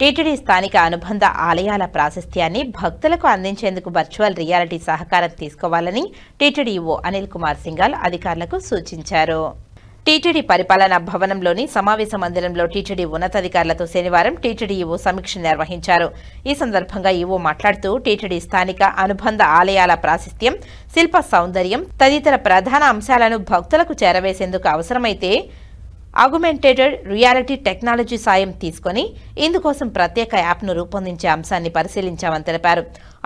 TTD స్థానిక అనుబంధ ఆలయాల ప్రాశస్త్యాన్ని భక్తులకు అందించేందుకు వర్చువల్ రియాలిటీ సహకారం తీసుకోవాలని టీటీడీఓ అనిల్ కుమార్ సింగాల్ అధికారులకు సూచించారు. టీటీడీ పరిపాలనా భవనంలోని సమావేశ మందిరంలో టీటీడీ ఉన్నతాధికారులతో శనివారం టీటీడీఓ సమీక్ష నిర్వహించారు. ఈ సందర్భంగా ఈవో మాట్లాడుతూ టీటీడీ స్థానిక అనుబంధ ఆలయాల ప్రాశస్త్యం శిల్ప సౌందర్యం తదితర ప్రధాన అంశాలను భక్తులకు చేరవేసేందుకు అవసరమైతే ఆగుమెంటేటెడ్ రియాలిటీ టెక్నాలజీ సాయం తీసుకొని ఇందుకోసం ప్రత్యేక యాప్ను రూపొందించే అంశాన్ని పరిశీలించామని తెలిపారు.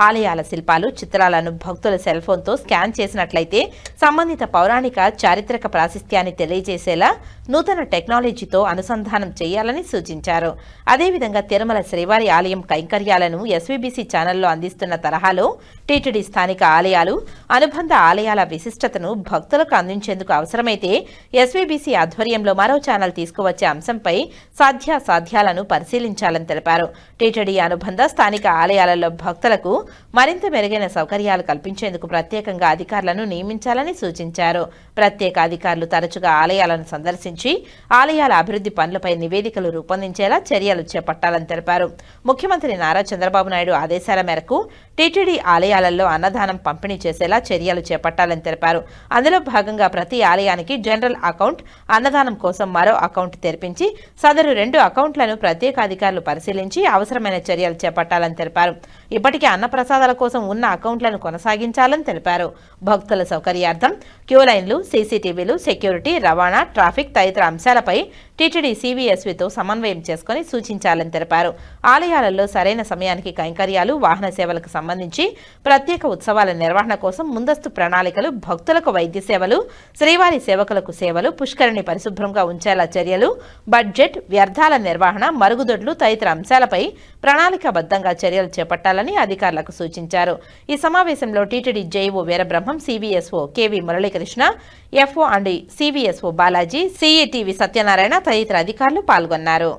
ఆలయాల శిల్పాలు చిత్రాలను భక్తుల సెల్ ఫోన్తో స్కాన్ చేసినట్లయితే సంబంధిత పౌరాణిక చారిత్రక ప్రాశస్త్యాన్ని తెలియజేసేలా నూతన టెక్నాలజీతో అనుసంధానం చేయాలని సూచించారు. అదేవిధంగా తిరుమల శ్రీవారి ఆలయం కైంకర్యాలను ఎస్వీబీసీ ఛానల్లో అందిస్తున్న తరహాలో టీటీడీ స్థానిక ఆలయాలు అనుబంధ ఆలయాల విశిష్టతను భక్తులకు అందించేందుకు అవసరమైతే ఎస్వీబీసీ ఆధ్వర్యంలో మరో ఛానల్ తీసుకువచ్చే అంశంపై సాధ్యాసాధ్యాలను పరిశీలించాలని తెలిపారు. టీటీడీ అనుబంధ స్థానిక ఆలయాలలో భక్తులకు మరింత మెరుగైన సౌకర్యాలు కల్పించేందుకు ప్రత్యేకంగా అధికారులను నియమించాలని సూచించారు. ప్రత్యేక అధికారులు తరచుగా ఆలయాలను సందర్శించి ఆలయాల అభివృద్ధి పనులపై నివేదికలు రూపొందించేలా చర్యలు చేపట్టాలని తెలిపారు. ముఖ్యమంత్రి నారా చంద్రబాబు నాయుడు ఆదేశాల మేరకు టీటీడీ ఆలయాలలో అన్నదానం పంపిణీ చేసేలా చర్యలు చేపట్టాలని తెలిపారు. అందులో భాగంగా ప్రతి ఆలయానికి జనరల్ అకౌంట్ అన్నదానం కోసం మరో అకౌంట్ తెరిపించి సదరు రెండు అకౌంట్లను ప్రత్యేక అధికారులు పరిశీలించి అవసరమైన చర్యలు చేపట్టాలని తెలిపారు. ఇప్పటికే అన్నప్రసాదాల కోసం ఉన్న అకౌంట్లను కొనసాగించాలని తెలిపారు. భక్తుల సౌకర్యార్థం క్యూ లైన్లు సీసీటీవీలు సెక్యూరిటీ రవాణా ట్రాఫిక్ తదితర అంశాలపై టీటీడీ సీవీఎస్వీతో సమన్వయం చేసుకుని సూచించాలని తెలిపారు. ఆలయాలలో సరైన సమయానికి కైంకర్యాలు వాహన సేవలకు సంబంధించి ప్రత్యేక ఉత్సవాల నిర్వహణ కోసం ముందస్తు ప్రణాళికలు భక్తులకు వైద్య సేవలు శ్రీవారి సేవకులకు సేవలు పుష్కరిణి పరిశుభ్రంగా ఉంచేలా చర్యలు బడ్జెట్ వ్యర్థాల నిర్వహణ మరుగుదొడ్లు తదితర అంశాలపై ప్రణాళికాబద్ధంగా చర్యలు చేపట్టాలని అధికారులకు సూచించారు. ఈ సమావేశంలో TTD JEO Veerabrahmam CVSO KV Muralikrishna FO and CVSO Balaji CETV Satyanarayana తదితర అధికారులు పాల్గొన్నారు.